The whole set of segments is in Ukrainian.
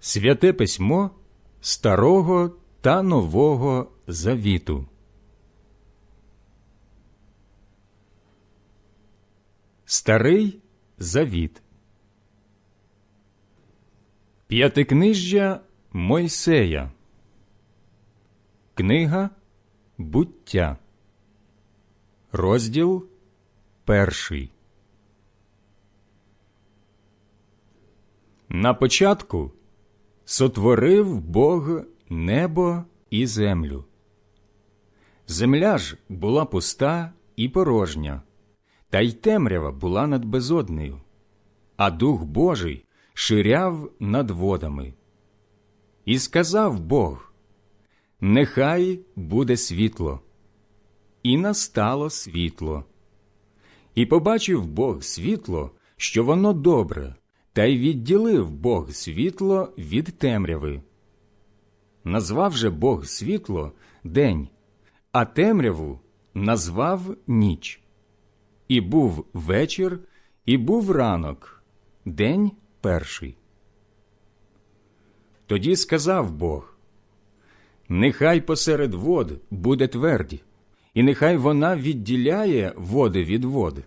Святе письмо Старого та Нового Завіту. Старий Завіт. П'ятикнижжя Мойсея. Книга Буття. Розділ перший. На початку сотворив Бог небо і землю. Земля ж була пуста і порожня, та й темрява була над безоднею, а Дух Божий ширяв над водами. І сказав Бог: Нехай буде світло. І настало світло. І побачив Бог світло, що воно добре, та й відділив Бог світло від темряви. Назвав же Бог світло день, а темряву назвав ніч. І був вечір, і був ранок, день перший. Тоді сказав Бог: Нехай посеред вод буде тверді, і нехай вона відділяє води від вод.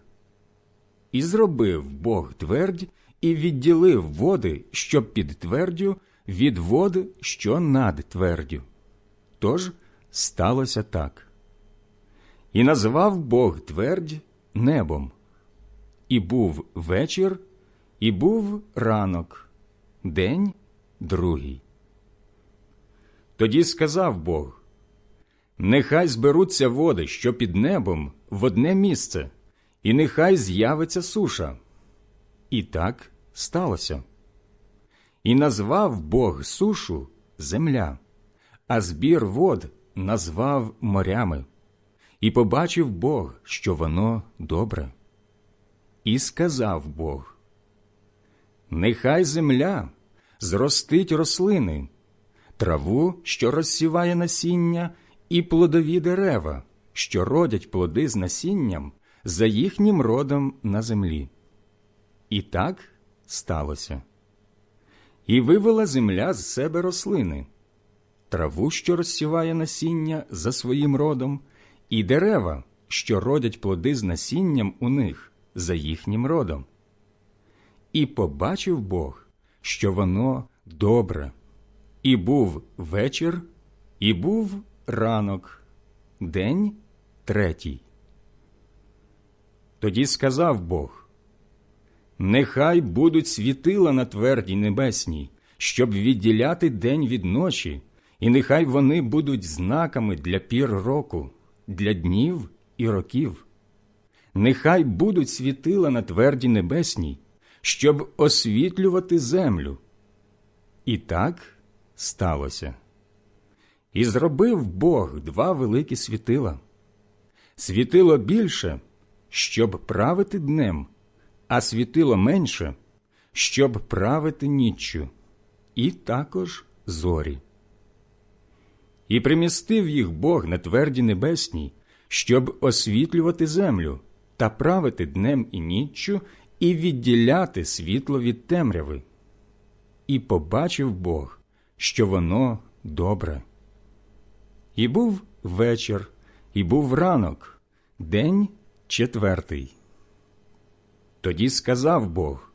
І зробив Бог твердь і відділив води, що під твердю, від вод, що над твердю. Тож сталося так. І назвав Бог твердь небом. І був вечір, і був ранок, день другий. Тоді сказав Бог: Нехай зберуться води, що під небом, в одне місце, і нехай з'явиться суша. І так сталося. І назвав Бог сушу земля, а збір вод назвав морями, і побачив Бог, що воно добре. І сказав Бог: Нехай земля зростить рослини, траву, що розсіває насіння, і плодові дерева, що родять плоди з насінням за їхнім родом на землі. І так сталося. І вивела земля з себе рослини, траву, що розсіває насіння за своїм родом, і дерева, що родять плоди з насінням у них за їхнім родом. І побачив Бог, що воно добре, і був вечір, і був ранок, день третій. Тоді сказав Бог: Нехай будуть світила на твердій небесній, щоб відділяти день від ночі, і нехай вони будуть знаками для пір року, для днів і років. Нехай будуть світила на твердій небесній, щоб освітлювати землю. І так сталося. І зробив Бог два великі світила. Світило більше, щоб правити днем, а світило менше, щоб правити ніччю, і також зорі. І примістив їх Бог на тверді небесній, щоб освітлювати землю та правити днем і ніччю, і відділяти світло від темряви. І побачив Бог, що воно добре. І був вечір, і був ранок, день четвертий. Тоді сказав Бог: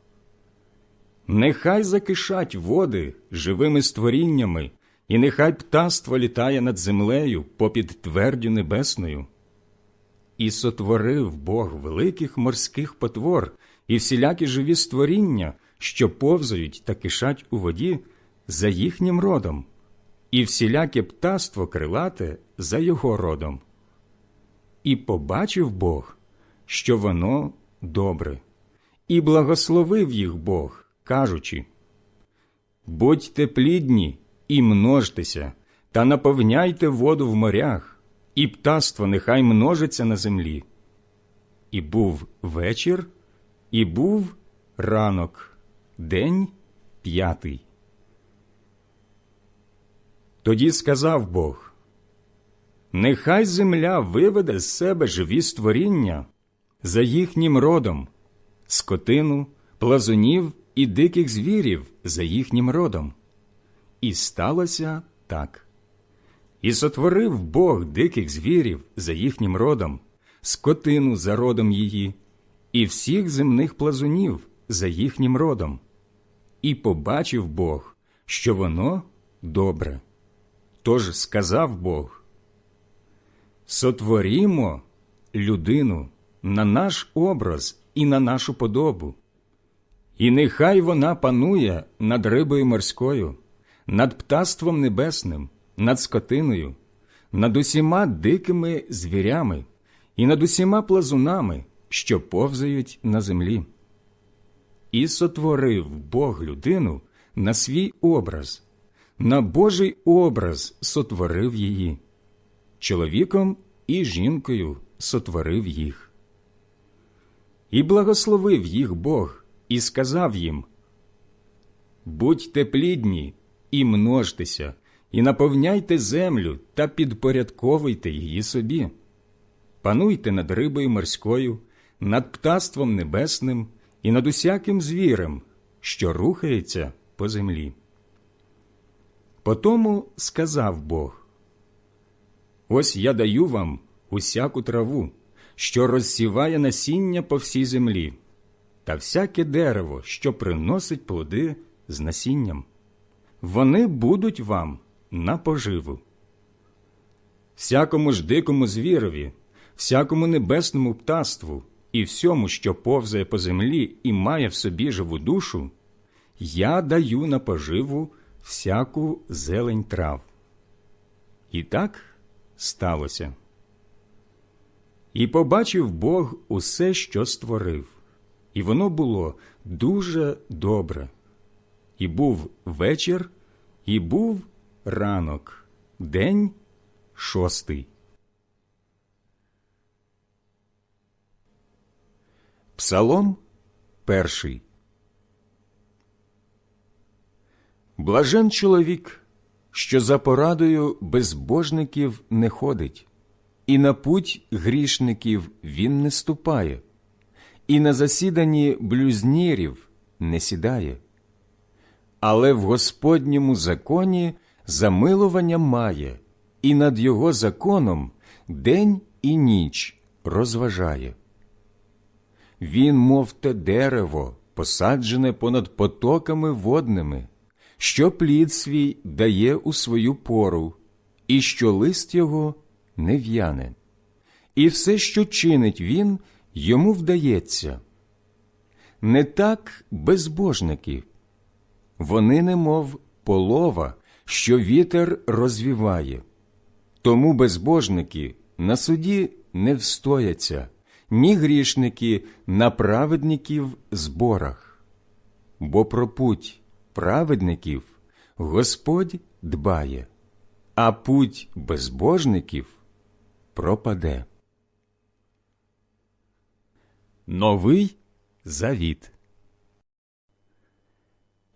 Нехай закишать води живими створіннями, і нехай птаство літає над землею попід твердю небесною. І сотворив Бог великих морських потвор і всілякі живі створіння, що повзають та кишать у воді за їхнім родом, і всіляке птаство крилате за його родом. І побачив Бог, що воно добре, і благословив їх Бог, кажучи: Будьте плідні і множтеся, та наповняйте воду в морях, і птаство нехай множиться на землі. І був вечір, і був ранок, день п'ятий. Тоді сказав Бог: Нехай земля виведе з себе живі створіння за їхнім родом, скотину, плазунів і диких звірів за їхнім родом, І сталося так. І сотворив Бог диких звірів за їхнім родом, скотину за родом її, і всіх земних плазунів за їхнім родом. І побачив Бог, що воно добре. Тож сказав Бог: Сотворімо людину на наш образ і на нашу подобу, і нехай вона панує над рибою морською, над птаством небесним, над скотиною, над усіма дикими звірями і над усіма плазунами, що повзають на землі. І сотворив Бог людину на свій образ, на Божий образ сотворив її, чоловіком і жінкою сотворив їх. І благословив їх Бог і сказав їм: Будьте плідні і множтеся, і наповняйте землю та підпорядковуйте її собі. Пануйте над рибою морською, над птаством небесним і над усяким звірем, що рухається по землі. Потому сказав Бог: Ось я даю вам усяку траву, що розсіває насіння по всій землі, та всяке дерево, що приносить плоди з насінням. Вони будуть вам на поживу. Всякому ж дикому звірові, всякому небесному птаству і всьому, що повзає по землі і має в собі живу душу, я даю на поживу всяку зелень трав. І так сталося. І побачив Бог усе, що створив, і воно було дуже добре. І був вечір, і був ранок, день шостий. Псалом перший. Блажен чоловік, що за порадою безбожників не ходить, і на путь грішників він не ступає, і на засіданні блюзнірів не сідає. Але в Господньому законі замилування має, і над його законом день і ніч розважає. Він, мов те дерево, посаджене понад потоками водними, що плід свій дає у свою пору, і що лист його не в'яне, і все, що чинить він, йому вдається. Не так безбожники, вони, немов полова, що вітер розвіває. Тому безбожники на суді не встояться ні грішники на праведників зборах, бо про путь праведників Господь дбає, а путь безбожників пропаде. Новий Завіт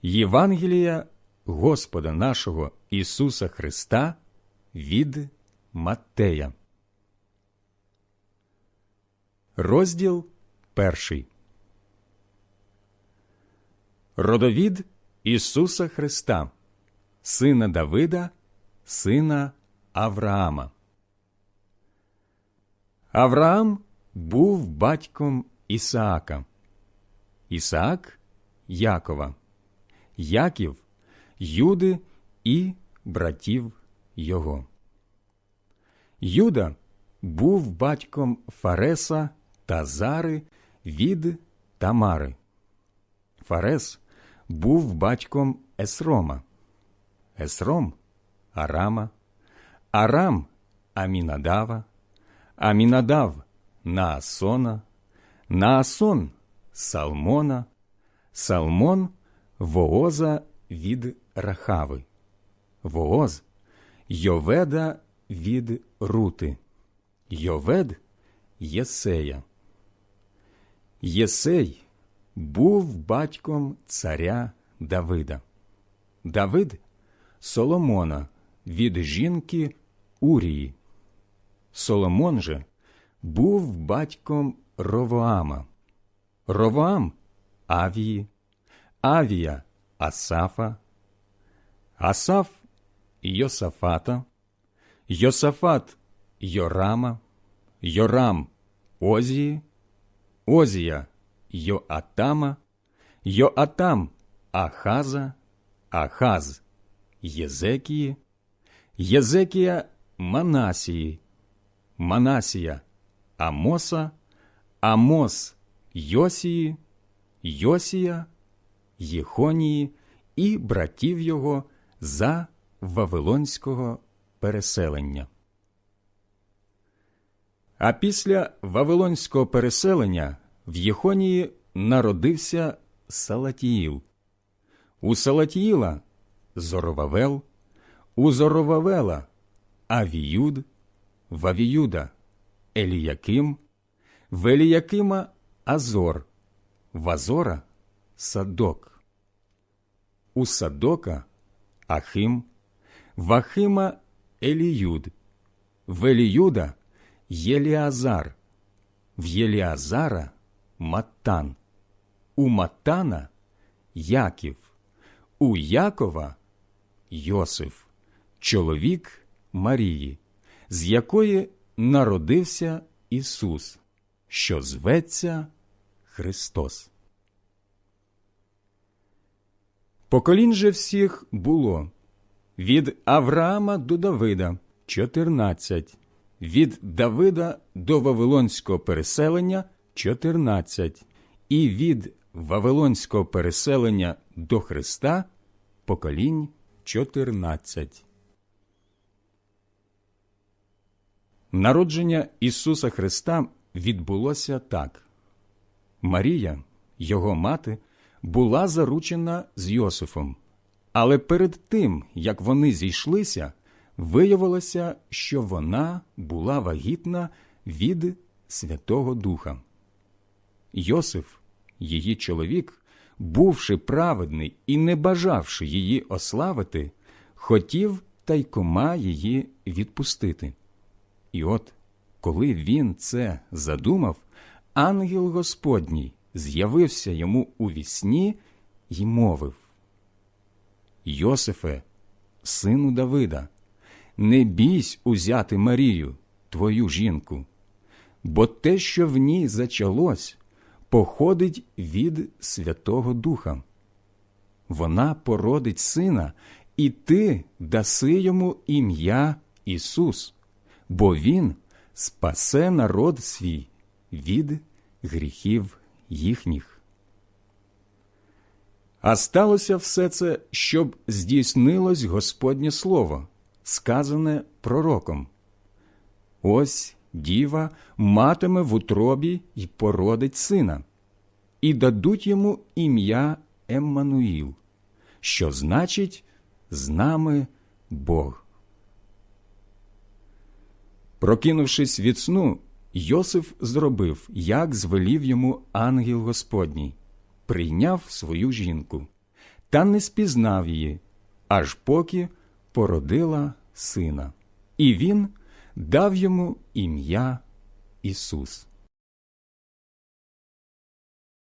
Євангелія Господа нашого Ісуса Христа від Маттея. Розділ перший. Родовід Ісуса Христа, Сина Давида, Сина Авраама. Авраам був батьком Ісаака, Ісаак Якова, Яків, Юди і братів його. Юда був батьком Фареса та Зари від Тамари. Фарес був батьком Есрома, Есром Арама, Арам Амінадава, Амінадав Наасона, Наасон Салмона, Салмон Вооза від Рахави, Вооз Йоведа від Рути, Йовед Єсея. Єсей був батьком царя Давида. Давид Соломона від жінки Урії. Соломон же був батьком Ровоама. Ровоам Авії, Авія Асафа, Асаф Йосафата, Йосафат Йорама, Йорам Озії, Озія Йоатама, Йоатам Ахаза, Ахаз Єзекії, Єзекія Манасії, Манасія Амоса, Амос Йосії, Йосія, Єхонії і братів його за Вавилонського переселення. А після Вавилонського переселення в Єхонії народився Салатіїл. У Салатіїла Зоровавел, у Зоровавела Авіюд, в Авіюда Еліяким, в Еліякима Азор, в Азора Садок, у Садока Ахим, в Ахима Еліюд, в Еліюда Єліазар, в Єліазара Маттан, у Маттана Яків, у Якова Йосиф, чоловік Марії, з якої народився Ісус, що зветься Христос. Поколінь же всіх було від Авраама до Давида 14, від Давида до Вавилонського переселення 14, і від Вавилонського переселення до Христа поколінь 14. Народження Ісуса Христа відбулося так. Марія, його мати, була заручена з Йосифом, але перед тим, як вони зійшлися, виявилося, що вона була вагітна від Святого Духа. Йосиф, її чоловік, бувши праведний і не бажавши її ославити, хотів тайкома її відпустити. І от, коли він це задумав, ангел Господній з'явився йому у вісні й мовив Йосифе, сину Давида, не бійсь узяти Марію, твою жінку, бо те, що в ній зачалось, походить від Святого Духа. Вона породить сина, і ти даси йому ім'я Ісус, бо Він спасе народ свій від гріхів їхніх. А сталося все це, щоб здійснилось Господнє Слово, сказане пророком. Ось діва матиме в утробі й породить сина, і дадуть йому ім'я Еммануїл, що значить з нами Бог. Прокинувшись від сну, Йосиф зробив, як звелів йому ангел Господній, прийняв свою жінку, та не спізнав її, аж поки породила сина, і він дав йому ім'я Ісус.